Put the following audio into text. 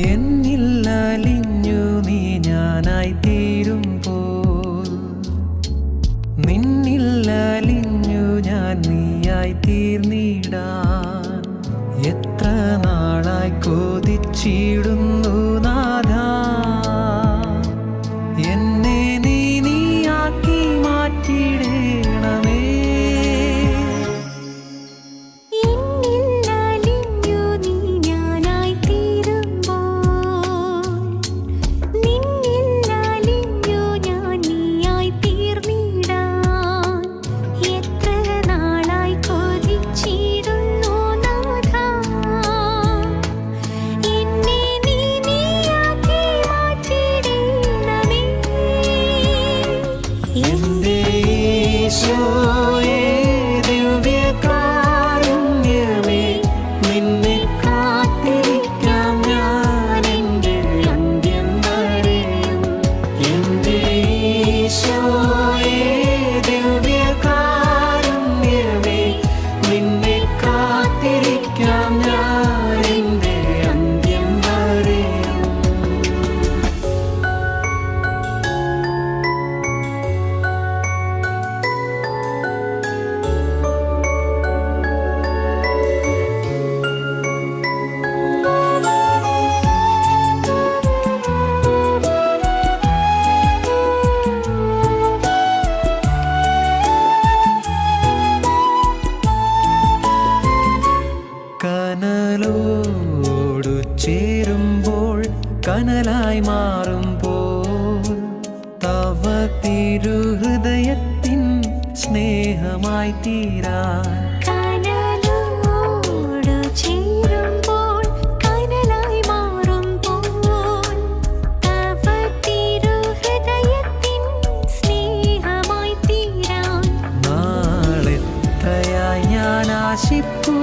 എന്നില്ലാലിഞ്ഞു നീ ഞാനായി തീ ഈശോയേ ദിവ്യകാരുണ്യമേ നിന്നെ കാത്തിരിക്കാം ഞാൻ എന്റെ അന്ത്യം വരെയും എന്റെ ഈശോയേ ദിവ്യകാരുണ്യമേ നിന്നെ കാത്തിരിക്കാം കനലോടു ചേരുമ്പോൾ കനലായി മാറുമ്പോൾ തവ തിരുഹൃദയത്തിൻ സ്നേഹമായി തീരാൻ ഞാൻ ആശിപ്പൂ